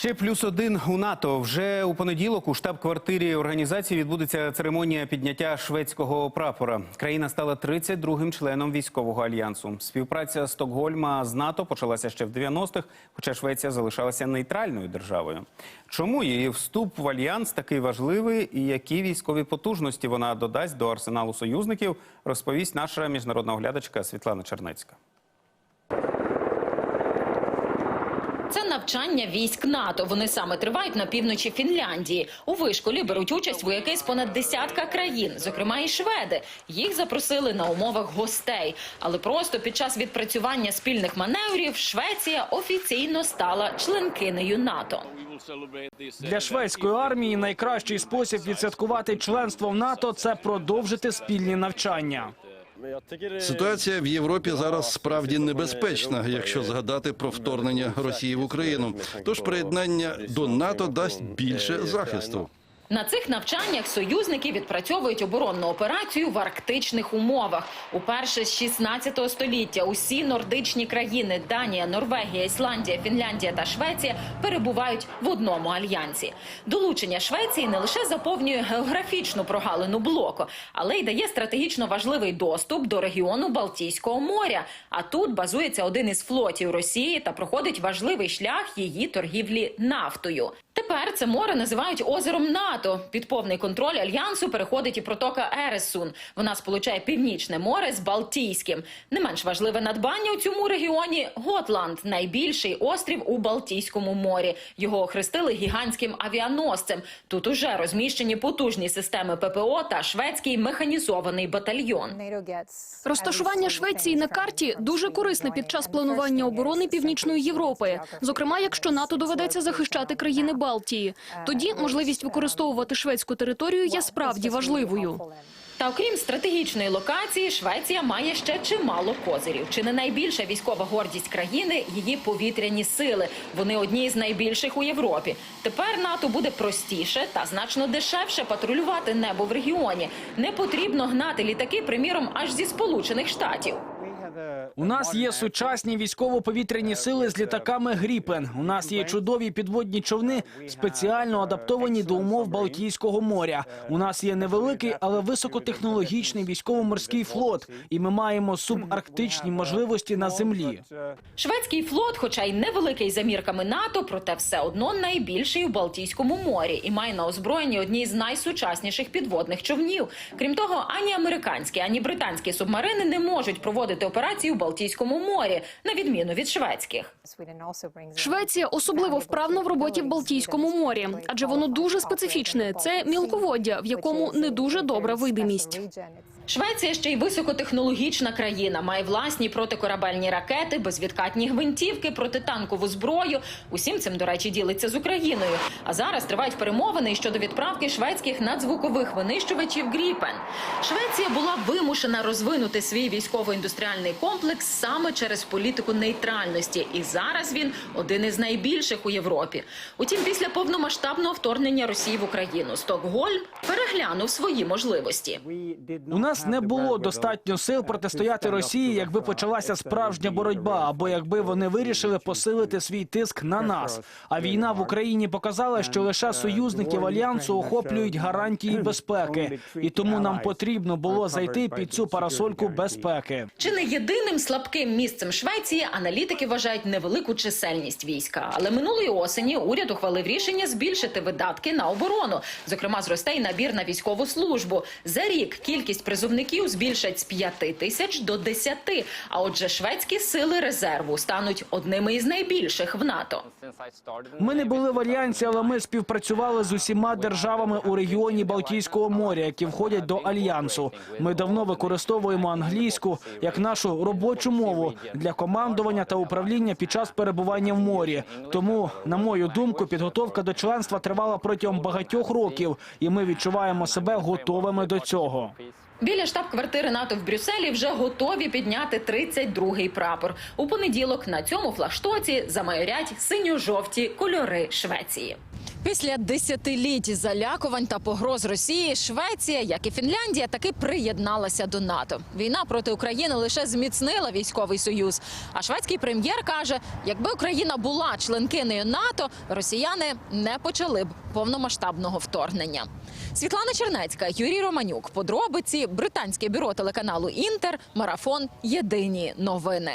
Ще плюс один у НАТО. Вже у понеділок у штаб-квартирі організації відбудеться церемонія підняття шведського прапора. Країна стала 32-м членом військового альянсу. Співпраця Стокгольма з НАТО почалася ще в 90-х, хоча Швеція залишалася нейтральною державою. Чому її вступ в альянс такий важливий і які військові потужності вона додасть до арсеналу союзників, розповість наша міжнародна оглядачка Світлана Чернецька. Це навчання військ НАТО. Вони саме тривають на півночі Фінляндії. У вишколі беруть участь вояки з понад десятка країн, зокрема і шведи. Їх запросили на умовах гостей. Але просто під час відпрацювання спільних маневрів Швеція офіційно стала членкинею НАТО. Для шведської армії найкращий спосіб відсвяткувати членство в НАТО це продовжити спільні навчання. Ситуація в Європі зараз справді небезпечна, якщо згадати про вторгнення Росії в Україну. Тож приєднання до НАТО дасть більше захисту. На цих навчаннях союзники відпрацьовують оборонну операцію в арктичних умовах. Уперше з 16 століття усі нордичні країни Данія, Норвегія, Ісландія, Фінляндія та Швеція перебувають в одному альянсі. Долучення Швеції не лише заповнює географічну прогалину блоку, але й дає стратегічно важливий доступ до регіону Балтійського моря. А тут базується один із флотів Росії та проходить важливий шлях її торгівлі нафтою. Тепер це море називають озером НАТО. Під повний контроль альянсу переходить і протока Ересун. Вона сполучає північне море з Балтійським. Не менш важливе надбання у цьому регіоні Готланд, найбільший острів у Балтійському морі. Його охрестили гігантським авіаносцем. Тут уже розміщені потужні системи ППО та шведський механізований батальйон. Розташування Швеції на карті дуже корисне під час планування оборони Північної Європи, зокрема, якщо НАТО доведеться захищати країни Балтії. Тоді можливість використовувати шведську територію є справді важливою. Та окрім стратегічної локації, Швеція має ще чимало козирів. Чи не найбільша військова гордість країни її повітряні сили. Вони одні з найбільших у Європі. Тепер НАТО буде простіше та значно дешевше патрулювати небо в регіоні. Не потрібно гнати літаки, приміром, аж зі Сполучених Штатів. У нас є сучасні військово-повітряні сили з літаками Гріпен. У нас є чудові підводні човни, спеціально адаптовані до умов Балтійського моря. У нас є невеликий, але високотехнологічний військово-морський флот, і ми маємо субарктичні можливості на землі. Шведський флот, хоча й невеликий за мірками НАТО, проте все одно найбільший у Балтійському морі і має на озброєнні одні з найсучасніших підводних човнів. Крім того, ані американські, ані британські субмарини не можуть проводити операції у Балтійському морі, на відміну від шведських. Швеція особливо вправна в роботі в Балтійському морі, адже воно дуже специфічне. Це мілководдя, в якому не дуже добра видимість. Швеція ще й високотехнологічна країна, має власні протикорабельні ракети, безвідкатні гвинтівки, протитанкову зброю. Усім цим, до речі, ділиться з Україною. А зараз тривають перемовини щодо відправки шведських надзвукових винищувачів Гріпен. Швеція була вимушена розвинути свій військово-індустріальний комплекс саме через політику нейтральності, і зараз він один із найбільших у Європі. Утім, після повномасштабного вторгнення Росії в Україну Стокгольм переглянув свої можливості. У нас не було достатньо сил протистояти Росії, якби почалася справжня боротьба, або якби вони вирішили посилити свій тиск на нас. А війна в Україні показала, що лише союзників альянсу охоплюють гарантії безпеки, і тому нам потрібно було зайти під цю парасольку безпеки. Чи не єдиним слабким місцем Швеції аналітики вважають невелику чисельність війська. Але минулої осені уряд ухвалив рішення збільшити видатки на оборону. Зокрема, зросте й набір на військову службу. За рік кількість призовників збільшать з 5 тисяч до 10. А отже, шведські сили резерву стануть одними із найбільших в НАТО. Ми не були в альянсі, але ми співпрацювали з усіма державами у регіоні Балтійського моря, які входять до альянсу. Ми давно використовуємо англійську як нашу робочу мову для командування та управління під час перебування в морі. Тому, на мою думку, підготовка до членства тривала протягом багатьох років, і ми відчуваємо себе готовими до цього. Біля штаб-квартири НАТО в Брюсселі вже готові підняти 32-й прапор. У понеділок на цьому флагштоці замайорять синьо-жовті кольори Швеції. Після десятиліть залякувань та погроз Росії Швеція, як і Фінляндія, таки приєдналася до НАТО. Війна проти України лише зміцнила військовий союз. А шведський прем'єр каже, якби Україна була членкинею НАТО, росіяни не почали б повномасштабного вторгнення. Світлана Чернецька, Юрій Романюк. Подробиці британське бюро телеканалу Інтер. Марафон. Єдині новини.